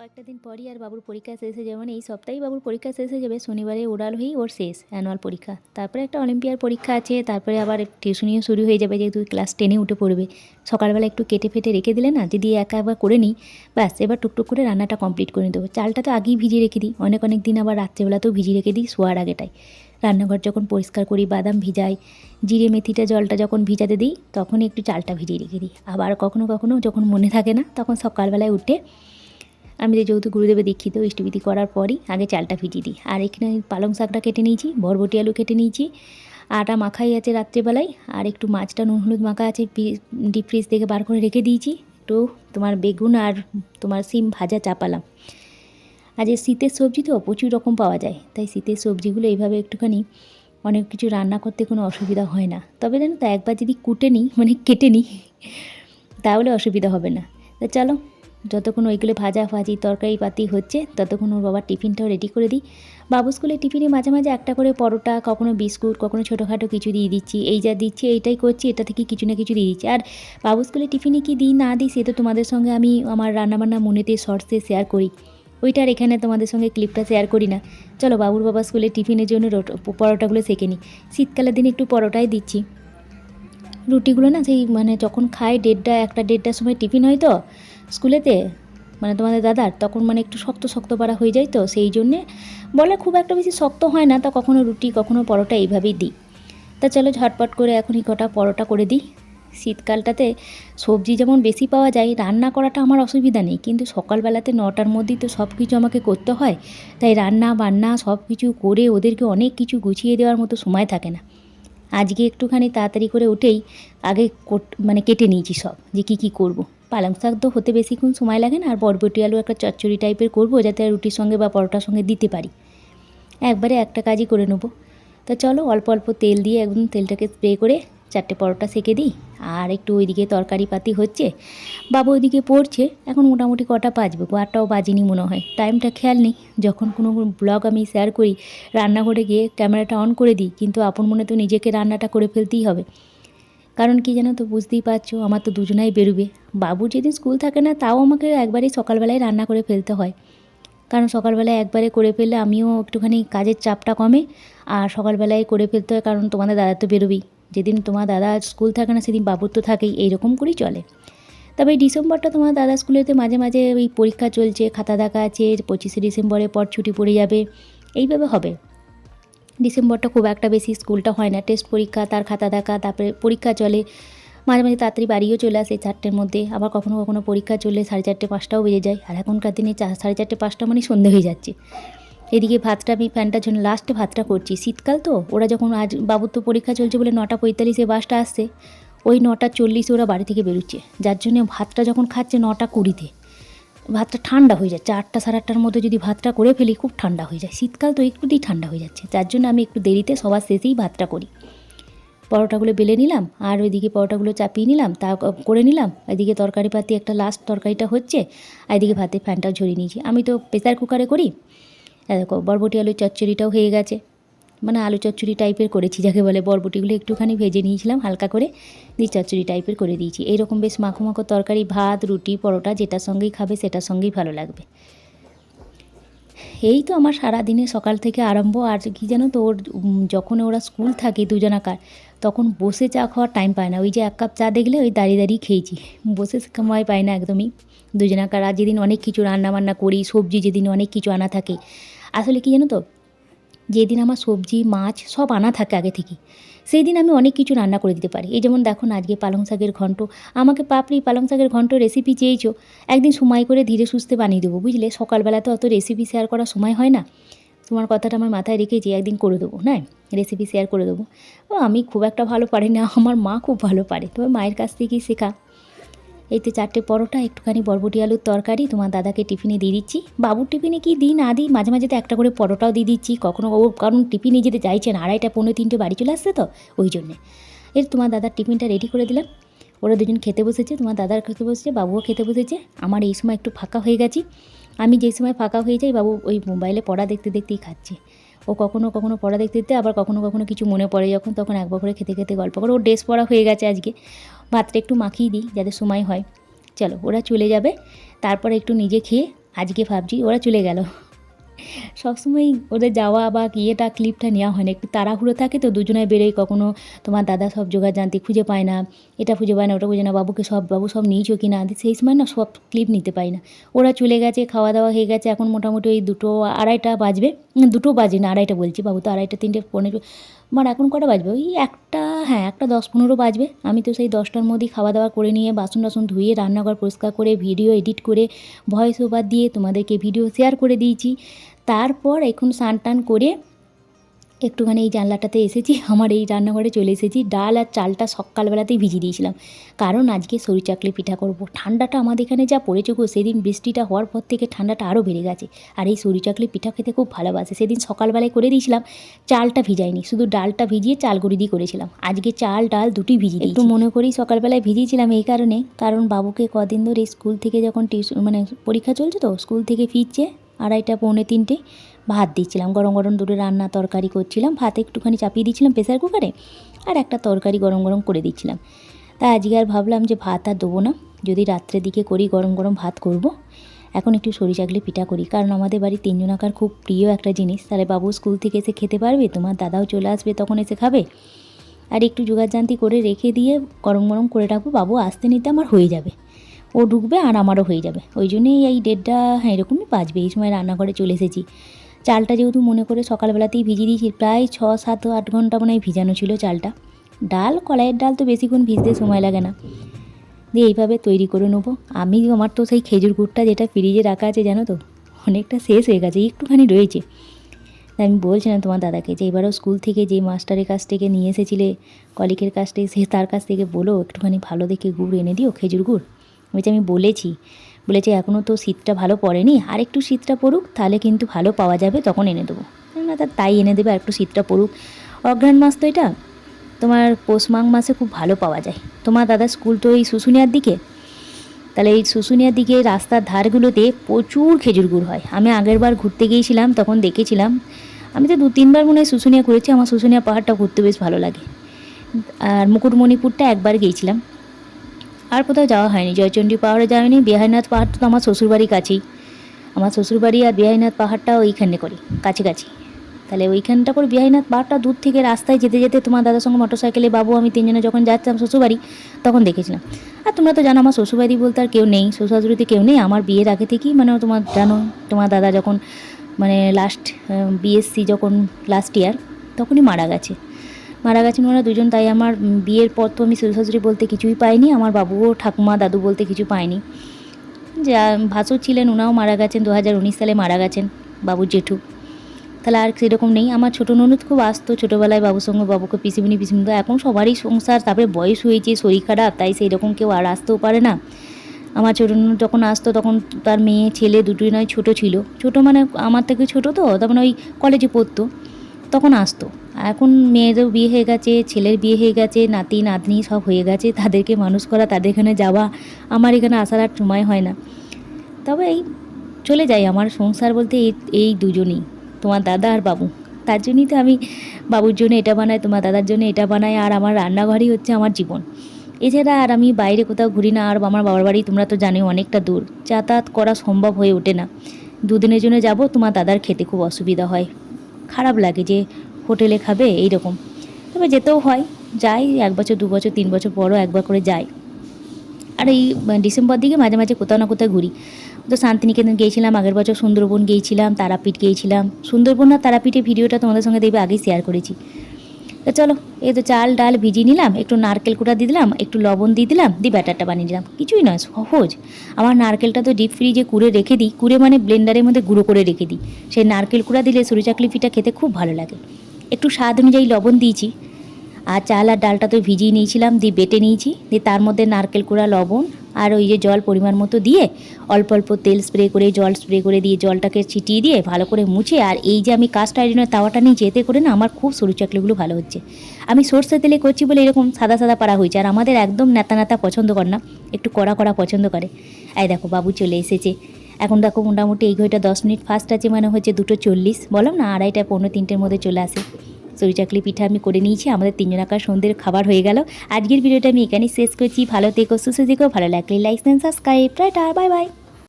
কয়েকটা দিন পরই আর বাবুর পরীক্ষা শেষ হয়ে যাবে মানে এই সপ্তাহেই বাবুর পরীক্ষা শেষ হয়ে যাবে। শনিবারে ওরাল হয়েই ওর শেষ অ্যানুয়াল পরীক্ষা। তারপরে একটা অলিম্পিয়ার পরীক্ষা আছে, তারপরে আবার টিউশনিও শুরু হয়ে যাবে যেহেতু ক্লাস টেনে উঠে পড়বে। সকালবেলা একটু কেটে ফেটে রেখে দিলে না, যদি একা একবার করে নিই, ব্যাস, এবার টুকটুক করে রান্নাটা কমপ্লিট করে দেবো চালটা তো আগেই ভিজিয়ে রেখে দিই, অনেক অনেক দিন আবার রাত্রেবেলাতেও ভিজিয়ে রেখে দিই, শোয়ার আগেটাই। রান্নাঘর যখন পরিষ্কার করি, বাদাম ভিজাই, জিরে, মেথিটা, জলটা যখন ভিজাতে দিই তখনই একটু চালটা ভিজিয়ে রেখে দিই। আবার কখনো কখনো যখন মনে থাকে না, তখন সকালবেলায় উঠে আমি যেহেতু গুরুদেবে দীক্ষিত, ইষ্টবিধি করার পরই আগে চালটা ভিজিয়ে দিই। আর এখানে পালং শাকটা কেটে নিয়েছি, বরবটি আলু কেটে নিয়েছি, আটা মাখাই আছে রাত্রেবেলায়, আর একটু মাছটা নুন হলুদ মাখা আছে ডিপ ফ্রিজ থেকে বার করে রেখে দিয়েছি, একটু তোমার বেগুন আর তোমার সিম ভাজা চাপালাম আর যে শীতের সবজি তো প্রচুর রকম পাওয়া যায়, তাই শীতের সবজিগুলো এইভাবে একটুখানি অনেক কিছু রান্না করতে কোনো অসুবিধা হয় না। তবে জানো তো, একবার যদি কুটে নিই মানে কেটে নিই, তাহলে অসুবিধা হবে না। তা চলো যতক্ষণ ওইগুলো ভাজা ভাজি তরকারি পাতি হচ্ছে, ততক্ষণ ওর বাবার টিফিনটাও রেডি করে দিই। বাবু স্কুলে টিফিনে মাঝে মাঝে একটা করে পরোটা, কখনো বিস্কুট, কখনো ছোটোখাটো কিছু দিয়ে দিচ্ছি। এই যা দিচ্ছি, এইটাই করছি, এটা থেকে কিছু না কিছু দিয়ে দিচ্ছি। আর বাবু স্কুলে টিফিনে কি দিই, না দিই, সে তো তোমাদের সঙ্গে আমি আমার রান্নাবান্না মনেতে, শর্টসে শেয়ার করি। ওইটার এখানে তোমাদের সঙ্গে ক্লিপটা শেয়ার করি না। চলো বাবুর বাবা স্কুলে টিফিনের জন্য রোট- পরোটাগুলো সেঁকে নিই। শীতকালের দিনে একটু পরোটাই দিচ্ছি। রুটিগুলো না সেই মানে যখন খায় দেড়টা, একটা দেড়টার সময় টিফিন হয় তো স্কুলেতে মানে তোমাদের দাদার, তখন মানে একটু শক্ত শক্ত পাড়া হয়ে যায় তো, সেই জন্যে বলে খুব একটা বেশি শক্ত হয় না, তা কখনো রুটি, কখনো পরোটা এইভাবেই দিই। তা চলো ঝটপট করে এখনই কটা পরোটা করে দিই। শীতকালটাতে সবজি যেমন বেশি পাওয়া যায়, রান্না করাটা আমার অসুবিধা নেই, কিন্তু সকালবেলাতে নটার মধ্যেই তো সব কিছু আমাকে করতে হয়, তাই রান্না, বান্না সব কিছু করে ওদেরকে অনেক কিছু গুছিয়ে দেওয়ার মতো সময় থাকে না। আজকে একটুখানি তাড়াতাড়ি করে উঠেই আগে মানে কেটে নিয়েছি সব, যে কী কী করব। পালং শাক তো হতে বেশিক্ষণ সময় লাগে না, আর বরবটি আলু একটা চচ্চড়ি টাইপের করব যাতে রুটির সঙ্গে বা পরোটার সঙ্গে দিতে পারি। একবারে একটা কাজই করে নেব। তা চলো অল্প অল্প তেল দিয়ে একদম তেলটাকে স্প্রে করে চারটে পরোটা সেকে দিই। আর একটু ওইদিকে তরকারি পাতি হচ্ছে, বাবা ওইদিকে পড়ছে, এখন মোটামুটি কটা বাজবে? আটটাও বাজিনি মনে হয়। টাইমটা খেয়াল নেই, যখন কোনো ব্লগ আমি শেয়ার করি, রান্নাঘরে গিয়ে ক্যামেরাটা অন করে দিই, কিন্তু আপন মনে তো নিজেকে রান্নাটা করে ফেলতেই হবে। কারণ কি জানো তো, বুঝতেই পারছ, আমার তো দুজনাই বেরোবে। বাবু যেদিন স্কুল থাকে না, তাও আমাকে একবারেই সকালবেলায় রান্না করে ফেলতে হয়। কারণ সকালবেলায় একবারে করে ফেললে আমিও একটুখানি কাজের চাপটা কমে, আর সকালবেলায় করে ফেলতে হয় কারণ তোমাদের দাদা তো বেরোবেই। যেদিন তোমার দাদা স্কুল থাকে না, সেদিন বাবুর তো থাকেই, এইরকম করেই চলে। তবে ডিসেম্বরটা তোমার দাদা স্কুলেতে মাঝে মাঝে ওই পরীক্ষা চলছে, খাতা দেখা আছে, পঁচিশে ডিসেম্বরের পর ছুটি পড়ে যাবে, এইভাবে হবে। ডিসেম্বরটা খুব একটা বেশি স্কুলটা হয় না। টেস্ট পরীক্ষা, তার খাতা দেখা, তারপরে পরীক্ষা চলে। মাঝে মাঝে তাড়াতাড়ি বাড়িও চলে আসে চারটের মধ্যে। আবার কখনো কখনো পরীক্ষা চললে সাড়ে চারটে, পাঁচটাও বেজে যায়। আর এখনকার দিনে সাড়ে চারটে, পাঁচটা মানে সন্ধে হয়ে যাচ্ছে। এদিকে ভাতটা, আমি ফ্যানটার জন্য লাস্টে ভাতটা করছি। শীতকাল তো, ওরা যখন আজ, বাবুর তো পরীক্ষা চলছে বলে নটা পঁয়তাল্লিশে বাসটা আসছে, ওই নটা চল্লিশে ওরা বাড়ি থেকে বেরোচ্ছে। যার জন্য ভাতটা যখন খাচ্ছে নটা কুড়িতে। ভাতটা ঠান্ডা হয়ে যাচ্ছে। আটটা সাড়ে আটটার মধ্যে যদি ভাতটা করে ফেলি, খুব ঠান্ডা হয়ে যায়। শীতকাল তো একটুতেই ঠান্ডা হয়ে যাচ্ছে। যার জন্য আমি একটু দেরিতে সবার শেষেই ভাতটা করি। পরোটাগুলো বেলে নিলাম, আর ওইদিকে পরোটাগুলো চাপিয়ে নিলাম, তা করে নিলাম। এদিকে তরকারি পাতি একটা লাস্ট তরকারিটা হচ্ছে, আর এদিকে ভাতের ফ্যানটাও ঝরিয়ে নিয়েছি। আমি তো প্রেসার কুকারে করি দেখো, বরবটি আলুর চচ্চড়িটাও হয়ে গেছে। মানে আলু চচ্চড়ি টাইপের করেছি, যাকে বলে বরবটিগুলো একটুখানি ভেজে নিয়েছিলাম, হালকা করে দিয়ে চচ্চড়ি টাইপের করে দিয়েছি। এইরকম বেশ মাখো মাখো তরকারি, ভাত, রুটি, পরোটা, যেটার সঙ্গেই খাবে সেটার সঙ্গেই ভালো লাগবে। এই তো আমার সারা দিনে সকাল থেকে আরম্ভ, আর কি জানো তো ওর যখন ওরা স্কুল থাকে দুজনাকার তখন বসে চা খাওয়ার টাইম পায় না। ওই যে এক কাপ চা দেখলে ওই দাঁড়িয়ে দাঁড়িয়ে খেয়েছি। বসে সময় পায় না একদমই। দুজনাকার আর যেদিন অনেক কিছু রান্না বান্না করি, সবজি যেদিন অনেক কিছু আনা থাকে, আসলে কি জানো তো যেদিন আমার সবজি, মাছ সব আনা থাকে আগে থেকে সেই দিন আমি অনেক কিছু রান্না করে দিতে পারি। এই যেমন দেখো না আজকে পালং শাকের ঘন্ট। আমাকে পাপড়ি পালং শাকের ঘন্ট রেসিপি চেয়েছো? একদিন সময় করে ধীরে সুস্থে বানিয়ে দেবো, বুঝলে? সকালবেলা তো অত রেসিপি শেয়ার করার সময় হয় না। তোমার কথাটা আমার মাথায় রেখেছি একদিন করে দেবো হ্যাঁ? রেসিপি শেয়ার করে দেবো। ও, আমি খুব একটা ভালো পারি না, আমার মা খুব ভালো পারে। তবে মায়ের কাছ থেকেই শেখা। এই তো চারটে পরোটা, একটুখানি বরবটি আলুর তরকারি, তোমার দাদাকে টিফিনে দিয়ে দিচ্ছি। বাবুর টিফিনে কি দিই, না দিই, মাঝে মাঝে তো একটা করে পরোটাও দিয়ে দিচ্ছি। কখনো ও কারণ টিফিনে যেতে চাইছেন আড়াইটা পনেরো তিনটে বাড়ি চলে আসছে তো, ওই জন্যে। এর তোমার দাদার টিফিনটা রেডি করে দিলাম। ওরা দুজন খেতে বসেছে, তোমার দাদার খেতে বসেছে, বাবুও খেতে বসেছে। আমার এই সময় একটু ফাঁকা হয়ে গেছি। আমি যেই সময় ফাঁকা হয়ে যাই, বাবু ওই মোবাইলে পড়া দেখতে দেখতেই খাচ্ছে। ও কখনো কখনো পড়া দেখতে দিতে আবার কখনো কখনো কিছু মনে পড়ে যখন, তখন একবার করে খেতে খেতে গল্প করে। ওর ড্রেস পড়া হয়ে গেছে আজকে। ভাতটা একটু মাখিয়ে দিই যাতে সময় হয়। চলো, ওরা চলে যাবে। তারপরে একটু নিজে খেয়ে আজকে ভাবছি ওরা চলে গেল। সবসময় ওদের যাওয়া বা ইয়েটা ক্লিপটা নেওয়া হয় না। একটু তাড়াহুড়ো থাকে তো দুজনে বেরোয়, কখনো তোমার দাদা সব জোগাড় জানতে খুঁজে পায় না, এটা খুঁজে পায় না, ওটা খুঁজে না, বাবুকে সব, বাবু সব নিয়েছো কি না সেই সময় না সব ক্লিপ নিতে পাই না। ওরা চলে গেছে খাওয়া দাওয়া হয়ে গেছে, এখন মোটামুটি ওই দুটো আড়াইটা বাজবে দুটো বাজে না, আড়াইটা বলছি বাবু, তো আড়াইটা, তিনটে পনেরো আমার এখন কটা বাজবে? ওই একটা হ্যাঁ একটা দশ, পনেরো বাজবে। আমি তো সেই দশটার মধ্যেই খাওয়া দাওয়া করে নিয়ে বাসন টাসন ধুয়ে, রান্নাঘর পরিষ্কার করে ভিডিও এডিট করে ভয়েস ওভার দিয়ে তোমাদেরকে ভিডিও শেয়ার করে দিয়েছি। তারপর এখন স্নান টান করে একটুখানি এই জানলাটাতে এসেছি আমার এই রান্নাঘরে চলে এসেছি। ডাল আর চালটা সকালবেলাতেই ভিজিয়ে দিয়েছিলাম। কারণ আজকে সরি চাকলি পিঠা করব। ঠান্ডাটা আমাদের এখানে যা পড়েছে গো সেদিন বৃষ্টিটা হওয়ার পর থেকে ঠান্ডাটা আরও বেড়ে গেছে। আর এই সরি চাকলি পিঠা খেতে খুব ভালোবাসে। সেদিন সকালবেলায় করে দিয়েছিলাম চালটা ভিজাইনি। শুধু ডালটা ভিজিয়ে চাল গুঁড়ি দিয়ে করেছিলাম। আজকে চাল ডাল দুটি ভিজিয়ে একটু মনে করি সকালবেলায় ভিজিয়েছিলাম এই কারণে। কারণ বাবুকে কদিন ধরে স্কুল থেকে যখন টিউশন মানে পরীক্ষা চলছে তো স্কুল থেকে ফিরছে। আড়াইটা, পৌনে তিনটে, ভাত দিচ্ছিলাম। গরম গরম দুটো রান্না তরকারি করছিলাম। ভাত একটুখানি চাপিয়ে দিচ্ছিলাম প্রেসার কুকারে আর একটা তরকারি গরম গরম করে দিচ্ছিলাম। তাই আজকে আর ভাবলাম যে ভাত আর দেবো না। যদি রাত্রের দিকে করি গরম গরম ভাত করব। এখন একটু সরি চাকলি পিঠা করি। কারণ আমাদের বাড়ি তিনজনাকার খুব প্রিয় একটা জিনিস। তাহলে বাবু স্কুল থেকে এসে খেতে পারবে? তোমার দাদাও চলে আসবে, তখন এসে খাবে। আর একটু জোগাড়জান্তি করে রেখে দিয়ে গরম গরম করে রাখব। বাবু আসতে নিতে আমার হয়ে যাবে। ও ঢুকবে আর আমারও হয়ে যাবে। ওই জন্যই এই ডেটটা হ্যাঁ এরকমই বাজবে। এই সময় রান্নাঘরে চলে এসেছি। চালটা যেহেতু মনে করে সকালবেলাতেই ভিজিয়ে দিয়েছি, প্রায় ছ, সাত, আট ঘণ্টা মনে হয় ভিজানো ছিল চালটা। ডাল, কলাইয়ের ডাল তো বেশিক্ষণ ভিজতে সময় লাগে না। দিয়ে এইভাবে তৈরি করে নেব। আমি, আমার তো সেই খেজুর গুড়টা যেটা ফ্রিজে রাখা আছে, জানো তো? অনেকটা শেষ হয়ে গেছে, একটুখানি রয়েছে। আমি বলছিলাম তোমার দাদাকে যে এবারও স্কুল থেকে যে মাস্টারের কাছ থেকে নিয়ে এসেছিলে, কলিকের কাছ থেকে, সে তার কাছ থেকে বলো, একটুখানি ভালো দেখে গুড় এনে দিও, খেজুর গুড়। বলছে আমি বলেছি, বলেছে এখনও তো শীতটা ভালো পড়েনি আর একটু শীতটা পড়ুক, তাহলে কিন্তু ভালো পাওয়া যাবে, তখন এনে দেবো। না তার তাই এনে দেবে আর একটু শীতটা পড়ুক। অঘ্রাণ মাস তো এটা, তোমার পৌষ মাঘ মাসে খুব ভালো পাওয়া যায়। তোমার দাদা স্কুল তো এই শুশুনিয়ার দিকে, তাহলে এই শুশুনিয়ার দিকে রাস্তার ধারগুলোতে প্রচুর খেজুর গুড় হয়। আমি আগের বার ঘুরতে গিয়েছিলাম, তখন দেখেছিলাম, আমি তো দু তিনবার মনে হয় শুশুনিয়া ঘুরেছি, আমার শুশুনিয়া পাহাড়টা ঘুরতে বেশ ভালো লাগে। আর মুকুটমণিপুরটা একবার গিয়েছিলাম। আর কোথাও যাওয়া হয়নি। জয়চণ্ডী পাহাড়ে যাওয়া হয়নি বিহারীনাথ পাহাড় তো আমার শ্বশুরবাড়ির কাছেই। আমার শ্বশুরবাড়ি আর বিহারীনাথ পাহাড়টা ওইখানে করি, কাছাকাছি। তাহলে ওইখানটা করে বিহারীনাথ পাহাড়টা দূর থেকে রাস্তায় যেতে যেতে তোমার দাদার সঙ্গে মোটর সাইকেলে বাবু, আমি তিনজনে যখন যাচ্ছিলাম শ্বশুরবাড়ি, তখন দেখেছিলাম। আর তোমরা তো জানো আমার শ্বশুরবাড়ি বলতে আর কেউ নেই শ্বশুরবাড়িতে কেউ নেই। আমার বিয়ের আগে থেকেই মানে তোমার জানো, তোমার দাদা যখন মানে লাস্ট বিএসসি যখন লাস্ট ইয়ার তখনই মারা গেছে। মারা গেছেন ওরা দুজন, তাই আমার বিয়ের পর তো আমি শ্বশুর শাশুড়ি বলতে কিছুই পাইনি, আমার বাবুও ঠাকুমা দাদু বলতে কিছু পাইনি। যা, ভাসুর ছিলেন ওনাও মারা গেছেন দু হাজার উনিশ সালে মারা গেছেন বাবুর জেঠু। তাহলে আর সেরকম নেই, আমার ছোটো ননদ খুব আসতো, ছোটোবেলায় বাবুর সঙ্গে বাবুকে পিসিমনি পিসিমনি তো এখন সবারই সংসার, তারপরে বয়স হয়েছে, শরীর খারাপ, তাই সেই রকম কেউ আর আসতেও পারে না। আমার ছোটো ননদ যখন আসতো, তখন তার মেয়ে, ছেলে দুটোই নয়, ছোটো ছিল। ছোটো মানে আমার থেকে ছোটো তো, তার মানে ওই কলেজে পড়তো। তখন আসতো। এখন মেয়েরও বিয়ে হয়ে গেছে, ছেলের বিয়ে হয়ে গেছে, নাতি, নাতনি সব হয়ে গেছে, তাদেরকে মানুষ করা, তাদের এখানে যাওয়া, আমার এখানে আসার আর সময় হয় না। তবে এই চলে যাই আমার সংসার বলতে এই এই দুজনেই, তোমার দাদা আর বাবু। তার জন্যই তো আমি বাবুর জন্য এটা বানাই, তোমার দাদার জন্য এটা বানাই, আর আমার রান্নাঘরই হচ্ছে আমার জীবন। এছাড়া আর আমি বাইরে কোথাও ঘুরি না, আর আমার বাবার বাড়ি তোমরা তো জানোই অনেকটা দূর। যাতায়াত করা সম্ভব হয়ে ওঠে না। দুদিনের জন্য যাব, তোমার দাদার খেতে খুব অসুবিধা হয়। খারাপ লাগে যে হোটেলে খাবে এই রকম তবে যেতেও হয়, যাই, এক বছর, দু বছর, তিন বছর পরও একবার করে যাই। আর এই ডিসেম্বর দিকে মাঝে মাঝে কোথাও না কোথাও ঘুরি। তো শান্তিনিকেতন গিয়েছিলাম, আগের বছর সুন্দরবন গিয়েছিলাম, তারাপীঠ গিয়েছিলাম। সুন্দরবন আর তারাপীঠের ভিডিওটা তোমাদের সঙ্গে দেখবে আগেই শেয়ার করেছি। তো চলো, এই তো চাল ডাল ভিজিয়ে নিলাম, একটু নারকেল কুড়া দিয়ে দিলাম, একটু লবণ দিয়ে দিলাম, দিয়ে ব্যাটারটা বানিয়ে দিলাম কিছুই নয়, সহজ। আমার নারকেলটা তো ডিপ ফ্রিজে কুড়ে রেখে দিই, কুড়ে মানে ব্লেন্ডারের মধ্যে গুঁড়ো করে রেখে দিই। সেই নারকেল কুড়া দিলে সরু চাকলি পিঠা খেতে খুব ভালো লাগে। একটু স্বাদ অনুযায়ী লবণ দিয়েছি। আর চাল আর ডালটা তো ভিজিয়ে নিয়েছিলাম, দিয়ে বেটে নিয়েছি, দিয়ে তার মধ্যে নারকেল কুড়া, লবণ আর ওই যে জল পরিমাণ মতো দিয়ে অল্প অল্প তেল স্প্রে করে, জল স্প্রে করে দিয়ে জলটাকে ছিটিয়ে দিয়ে ভালো করে মুছে। আর এই যে আমি কাস্ট আয়রনের তাওয়াটা নিয়ে যেতে করে না, আমার খুব সরু চাকলিগুলো ভালো হচ্ছে। আমি সর্ষে তেলে করছি বলে এরকম সাদা সাদা পাড়া হয়েছে। আর আমাদের একদম নেতা নেতা পছন্দ করে না, একটু কড়া কড়া পছন্দ করে। এই দেখো, বাবু চলে এসেছে। এখন দেখো মোটামুটি এই ঘড়িটা দশ মিনিট ফার্স্ট আছে মানে হচ্ছে দুটো চল্লিশ, বললাম না আড়াইটা পনেরো তিনটের মধ্যে চলে আসে। সরি চাকলি পিঠা আমি করে নিয়েছি। আমাদের তিনজনাকার সন্ধ্যের খাবার হয়ে গেল। আজকের ভিডিওটা আমি এখানেই শেষ করছি। ভালো থেকো, সুস্থ থেকো, ভালো লাগলে like subscribe tata bye bye